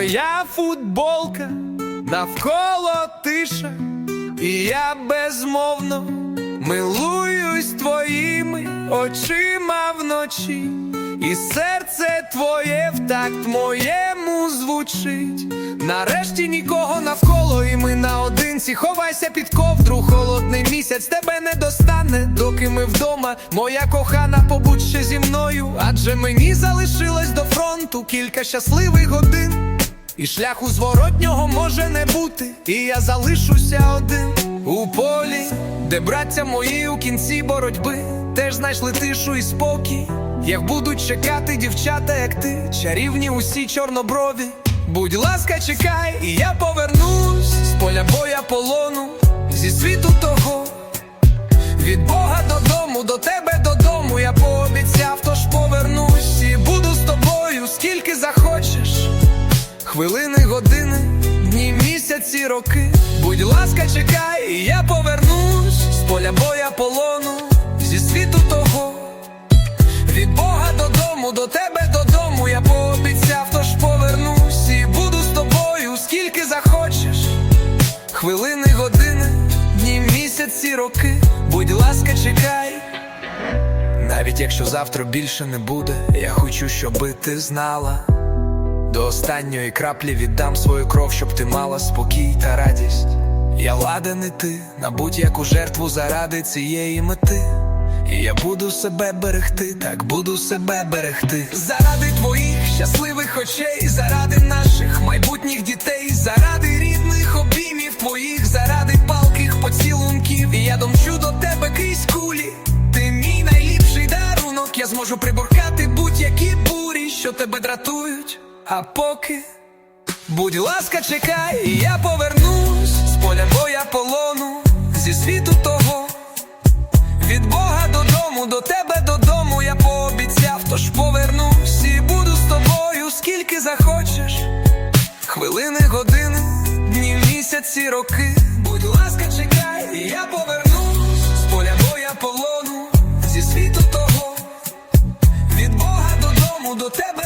моя футболка, навколо тиша, і я безмовно милуюсь твоїми очима вночі, і серце твоє в такт моєму звучить. Нарешті нікого навколо, і ми наодинці. Ховайся під ковдру, холодний місяць тебе не достане, доки ми вдома. Моя кохана, побудь ще зі мною, адже мені залишилось фронту кілька щасливих годин. І шляху зворотнього може не бути, і я залишуся один у полі, де браття мої у кінці боротьби теж знайшли тишу і спокій. Як будуть чекати дівчата, як ти, чарівні усі чорноброві. Будь ласка, чекай, і я повернусь з поля боя полону, Хвилини, години, дні, місяці, роки. Будь ласка, чекай, я повернусь з поля боя полону, зі світу того. Від Бога додому, до тебе додому я пообіцяв, тож повернусь і буду з тобою, скільки захочеш. Хвилини, години, дні, місяці, роки. Будь ласка, чекай. Навіть якщо завтра більше не буде, я хочу, щоби ти знала. До останньої краплі віддам свою кров, щоб ти мала спокій та радість. Я ладен іти на будь-яку жертву заради цієї мети. І я буду себе берегти, так буду себе берегти. Заради твоїх щасливих очей, заради наших майбутніх дітей, заради рідних обіймів твоїх, заради палких поцілунків. І я домчу до тебе крізь кулі. Ти мій найліпший дарунок. Я зможу приборкати будь-які бурі, що тебе дратують. А поки, будь ласка, чекай, я повернусь з поля боя полону, зі світу того. Від Бога додому, до тебе додому я пообіцяв, тож повернусь і буду з тобою, скільки захочеш. Хвилини, години, дні, місяці, роки. Будь ласка, чекай, я повернусь з поля боя полону, зі світу того. Від Бога додому, до тебе